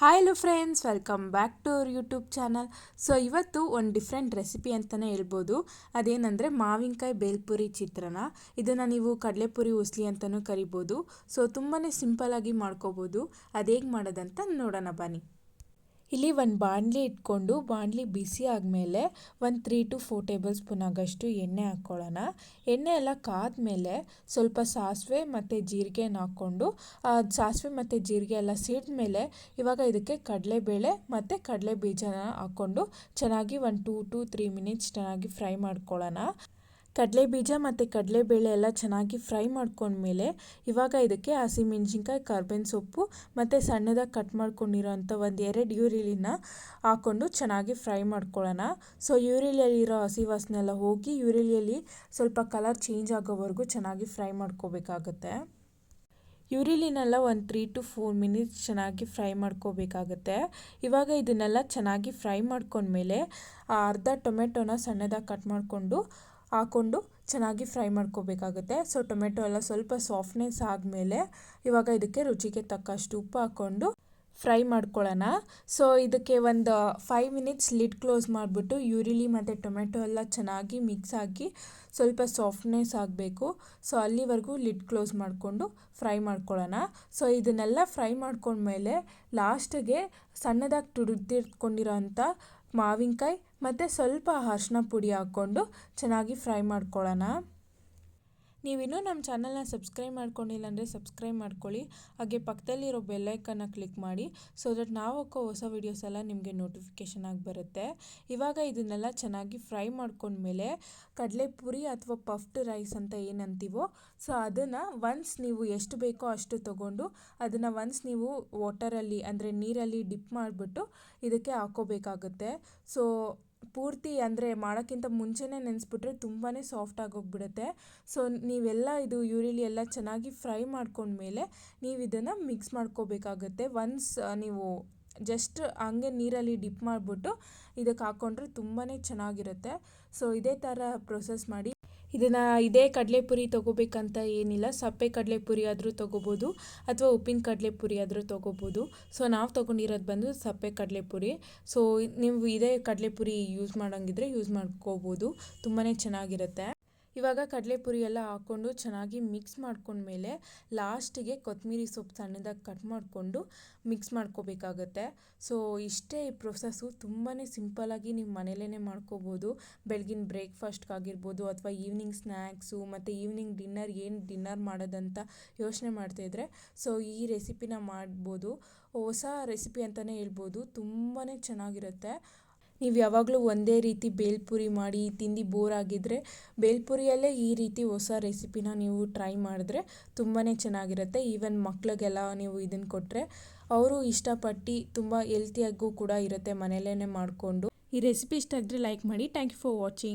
Hi hello friends welcome back to our YouTube channel so ಇವತ್ತು ಒಂದು different recipe ಅಂತಲೇ ಹೇಳ್ಬೋದು. ಅದೇನಂದರೆ ಮಾವಿನಕಾಯಿ ಬೇಲ್ಪುರಿ ಚಿತ್ರಾನ್ನ. ಇದನ್ನು ನೀವು ಕಡಲೆಪುರಿ, ಉಸ್ಲಿ ಅಂತಲೂ ಕರಿಬೋದು. ಸೊ ತುಂಬಾ ಸಿಂಪಲ್ಲಾಗಿ ಮಾಡ್ಕೋಬೋದು. ಅದು ಹೇಗೆ ಮಾಡೋದಂತ ನೋಡೋಣ ಬನ್ನಿ. ಇಲ್ಲಿ ಒಂದು ಬಾಣಲಿ ಇಟ್ಕೊಂಡು, ಬಾಣಲಿ ಬಿಸಿ ಆದಮೇಲೆ ಒಂದು three to four tablespoon ಆಗಷ್ಟು ಎಣ್ಣೆ ಹಾಕ್ಕೊಳ್ಳೋಣ ಎಣ್ಣೆ ಎಲ್ಲ ಕಾದ್ಮೇಲೆ ಸ್ವಲ್ಪ ಸಾಸಿವೆ ಮತ್ತು ಜೀರಿಗೆನ ಹಾಕ್ಕೊಂಡು ಸಾಸಿವೆ ಮತ್ತು ಜೀರಿಗೆ ಎಲ್ಲ ಸಿಡಿದ್ಮೇಲೆ ಇವಾಗ ಇದಕ್ಕೆ ಕಡಲೆಬೇಳೆ ಮತ್ತು ಕಡಲೆ ಬೀಜನ ಹಾಕ್ಕೊಂಡು ಚೆನ್ನಾಗಿ ಒಂದು ಟೂ ಟು ತ್ರೀ ಮಿನಿಟ್ಸ್ ಚೆನ್ನಾಗಿ ಫ್ರೈ ಮಾಡ್ಕೊಳ್ಳೋಣ. ಕಡಲೆ ಬೀಜ ಮತ್ತು ಕಡಲೆಬೇಳೆ ಎಲ್ಲ ಚೆನ್ನಾಗಿ ಫ್ರೈ ಮಾಡ್ಕೊಂಡ್ಮೇಲೆ ಇವಾಗ ಇದಕ್ಕೆ ಹಸಿಮೆಣ್ಸಿನ್ಕಾಯಿ ಕರ್ಬೇವಿನ ಸೊಪ್ಪು ಮತ್ತು ಸಣ್ಣದಾಗಿ ಕಟ್ ಮಾಡ್ಕೊಂಡಿರೋಂಥ ಒಂದು ಎರಡು ಈರುಳ್ಳಿನ ಹಾಕ್ಕೊಂಡು ಚೆನ್ನಾಗಿ ಫ್ರೈ ಮಾಡ್ಕೊಳ್ಳೋಣ. ಸೊ, ಈರುಳ್ಳಿಯಲ್ಲಿರೋ ಹಸಿ ವಾಸನೆಲ್ಲ ಹೋಗಿ ಈರುಳ್ಳಿಯಲ್ಲಿ ಸ್ವಲ್ಪ ಕಲರ್ ಚೇಂಜ್ ಆಗೋವರೆಗೂ ಚೆನ್ನಾಗಿ ಫ್ರೈ ಮಾಡ್ಕೋಬೇಕಾಗತ್ತೆ. ಈರುಳ್ಳಿನೆಲ್ಲ ಒಂದು ತ್ರೀ ಟು ಫೋರ್ ಮಿನಿಟ್ಸ್ ಚೆನ್ನಾಗಿ ಫ್ರೈ ಮಾಡ್ಕೋಬೇಕಾಗತ್ತೆ. ಇವಾಗ ಇದನ್ನೆಲ್ಲ ಚೆನ್ನಾಗಿ ಫ್ರೈ ಮಾಡ್ಕೊಂಡ್ಮೇಲೆ ಅರ್ಧ ಟೊಮೆಟೊನ ಸಣ್ಣದಾಗಿ ಕಟ್ ಮಾಡಿಕೊಂಡು ಹಾಕ್ಕೊಂಡು ಚೆನ್ನಾಗಿ ಫ್ರೈ ಮಾಡ್ಕೋಬೇಕಾಗುತ್ತೆ. ಸೊ ಟೊಮೆಟೊ ಎಲ್ಲ ಸ್ವಲ್ಪ ಸಾಫ್ಟ್ನೆಸ್ ಆದಮೇಲೆ ಇವಾಗ ಇದಕ್ಕೆ ರುಚಿಗೆ ತಕ್ಕಷ್ಟು ಉಪ್ಪು ಹಾಕ್ಕೊಂಡು ಫ್ರೈ ಮಾಡ್ಕೊಳ್ಳೋಣ. ಸೊ ಇದಕ್ಕೆ ಒಂದು ಫೈವ್ ಮಿನಿಟ್ಸ್ ಲಿಡ್ ಕ್ಲೋಸ್ ಮಾಡಿಬಿಟ್ಟು ಈರುಳ್ಳಿ ಮತ್ತು ಟೊಮೆಟೊ ಎಲ್ಲ ಚೆನ್ನಾಗಿ ಮಿಕ್ಸ್ ಹಾಕಿ ಸ್ವಲ್ಪ ಸಾಫ್ಟ್ನೆಸ್ ಆಗಬೇಕು. ಸೊ ಅಲ್ಲಿವರೆಗೂ ಲಿಡ್ ಕ್ಲೋಸ್ ಮಾಡಿಕೊಂಡು ಫ್ರೈ ಮಾಡ್ಕೊಳ್ಳೋಣ. ಸೊ ಇದನ್ನೆಲ್ಲ ಫ್ರೈ ಮಾಡ್ಕೊಂಡ್ಮೇಲೆ ಲಾಸ್ಟಿಗೆ ಸಣ್ಣದಾಗಿ ತುರಿದಿಟ್ಕೊಂಡಿರೋ ಅಂಥ ಮಾವಿನಕಾಯಿ ಮತ್ತು ಸ್ವಲ್ಪ ಅರ್ಶಿನ ಪುಡಿ ಹಾಕ್ಕೊಂಡು ಚೆನ್ನಾಗಿ ಫ್ರೈ ಮಾಡ್ಕೊಳ್ಳೋಣ. ನೀವಿನ್ನೂ ನಮ್ಮ ಚಾನಲ್ನ ಸಬ್ಸ್ಕ್ರೈಬ್ ಮಾಡ್ಕೊಂಡಿಲ್ಲ ಅಂದರೆ ಸಬ್ಸ್ಕ್ರೈಬ್ ಮಾಡ್ಕೊಳ್ಳಿ. ಹಾಗೆ ಪಕ್ಕದಲ್ಲಿರೋ ಬೆಲ್ಲೈಕನ್ನ ಕ್ಲಿಕ್ ಮಾಡಿ. ಸೊ ದಟ್ ನಾವು ಹಾಕೋ ಹೊಸ ವೀಡಿಯೋಸ್ ಎಲ್ಲ ನಿಮಗೆ ನೋಟಿಫಿಕೇಷನ್ ಆಗಿ ಬರುತ್ತೆ. ಇವಾಗ ಇದನ್ನೆಲ್ಲ ಚೆನ್ನಾಗಿ ಫ್ರೈ ಮಾಡ್ಕೊಂಡ್ಮೇಲೆ ಕಡಲೆಪುರಿ ಅಥವಾ ಪಫ್ಡ್ ರೈಸ್ ಅಂತ ಏನಂತೀವೋ ಸೊ ಅದನ್ನು ಒನ್ಸ್ ನೀವು ಎಷ್ಟು ಬೇಕೋ ಅಷ್ಟು ತೊಗೊಂಡು ಅದನ್ನು ಒನ್ಸ್ ನೀವು ವಾಟರಲ್ಲಿ ಅಂದರೆ ನೀರಲ್ಲಿ ಡಿಪ್ ಮಾಡಿಬಿಟ್ಟು ಇದಕ್ಕೆ ಹಾಕೋಬೇಕಾಗುತ್ತೆ. ಸೊ ಪೂರ್ತಿ ಅಂದರೆ ಮಾಡೋಕ್ಕಿಂತ ಮುಂಚೆನೇ ನೆನೆಸ್ಬಿಟ್ರೆ ತುಂಬಾ ಸಾಫ್ಟ್ ಆಗೋಗ್ಬಿಡುತ್ತೆ. ಸೊ ನೀವೆಲ್ಲ ಇದು ಈರುಳ್ಳಿ ಎಲ್ಲ ಚೆನ್ನಾಗಿ ಫ್ರೈ ಮಾಡ್ಕೊಂಡ್ಮೇಲೆ ನೀವು ಇದನ್ನು ಮಿಕ್ಸ್ ಮಾಡ್ಕೋಬೇಕಾಗತ್ತೆ ಒನ್ಸ್ ನೀವು ಜಸ್ಟ್ ಹಂಗೆ ನೀರಲ್ಲಿ ಡಿಪ್ ಮಾಡಿಬಿಟ್ಟು ಇದಕ್ಕೆ ಹಾಕ್ಕೊಂಡ್ರೆ ತುಂಬಾ ಚೆನ್ನಾಗಿರುತ್ತೆ. ಸೊ ಇದೇ ಥರ ಪ್ರೊಸೆಸ್ ಮಾಡಿ ಇದನ್ನು ಇದೇ ಕಡಲೆಪುರಿ ತೊಗೋಬೇಕಂತ ಏನಿಲ್ಲ. ಸಪ್ಪೆ ಕಡಲೆಪುರಿ ಆದರೂ ತೊಗೋಬೋದು, ಅಥವಾ ಉಪ್ಪಿನ ಕಡಲೆಪುರಿ ಆದರೂ ತೊಗೋಬೋದು. ಸೊ ನಾವು ತೊಗೊಂಡಿರೋದು ಬಂದು ಸಪ್ಪೆ ಕಡಲೆಪುರಿ. ಸೊ ನೀವು ಇದೇ ಕಡಲೆಪುರಿ ಯೂಸ್ ಮಾಡೋಂಗಿದ್ರೆ ಯೂಸ್ ಮಾಡ್ಕೋಬೋದು. ತುಂಬಾ ಚೆನ್ನಾಗಿರುತ್ತೆ. ಇವಾಗ ಕಡಲೆಪುರಿ ಎಲ್ಲ ಹಾಕ್ಕೊಂಡು ಚೆನ್ನಾಗಿ ಮಿಕ್ಸ್ ಮಾಡ್ಕೊಂಡ್ಮೇಲೆ ಲಾಸ್ಟಿಗೆ ಕೊತ್ತಂಬರಿ ಸೊಪ್ಪು ಸಣ್ಣದಾಗಿ ಕಟ್ ಮಾಡಿಕೊಂಡು ಮಿಕ್ಸ್ ಮಾಡ್ಕೋಬೇಕಾಗತ್ತೆ. ಸೊ ಇಷ್ಟೇ ಈ ಪ್ರೊಸೆಸ್ಸು ತುಂಬಾ ಸಿಂಪಲ್ಲಾಗಿ ನೀವು ಮನೇಲೇ ಮಾಡ್ಕೋಬೋದು. ಬೆಳಗಿನ ಬ್ರೇಕ್ಫಾಸ್ಟ್ಗಾಗಿರ್ಬೋದು ಅಥವಾ ಈವ್ನಿಂಗ್ ಸ್ನ್ಯಾಕ್ಸು ಮತ್ತು ಈವ್ನಿಂಗ್ ಡಿನ್ನರ್ ಏನು ಡಿನ್ನರ್ ಮಾಡೋದಂತ ಯೋಚನೆ ಮಾಡ್ತಾಯಿದ್ರೆ ಸೊ ಈ ರೆಸಿಪಿನ ಮಾಡ್ಬೋದು. ಹೊಸ ರೆಸಿಪಿ ಅಂತಲೇ ಹೇಳ್ಬೋದು. ತುಂಬಾ ಚೆನ್ನಾಗಿರುತ್ತೆ. ನೀವು ಯಾವಾಗಲೂ ಒಂದೇ ರೀತಿ ಬೇಲ್ಪುರಿ ಮಾಡಿ ತಿಂದು ಬೋರ್ ಆಗಿದ್ದರೆ ಬೇಲ್ಪುರಿಯಲ್ಲೇ ಈ ರೀತಿ ಹೊಸ ರೆಸಿಪಿನ ನೀವು ಟ್ರೈ ಮಾಡಿದ್ರೆ ತುಂಬಾ ಚೆನ್ನಾಗಿರುತ್ತೆ. ಈವನ್ ಮಕ್ಳಿಗೆಲ್ಲ ನೀವು ಇದನ್ನು ಕೊಟ್ಟರೆ ಅವರು ಇಷ್ಟಪಟ್ಟು ತುಂಬ ಹೆಲ್ತಿಯಾಗೂ ಕೂಡ ಇರುತ್ತೆ ಮನೆಯಲ್ಲೇ ಮಾಡಿಕೊಂಡು. ಈ ರೆಸಿಪಿ ಇಷ್ಟ ಆದರೆ ಲೈಕ್ ಮಾಡಿ. Thank you for watching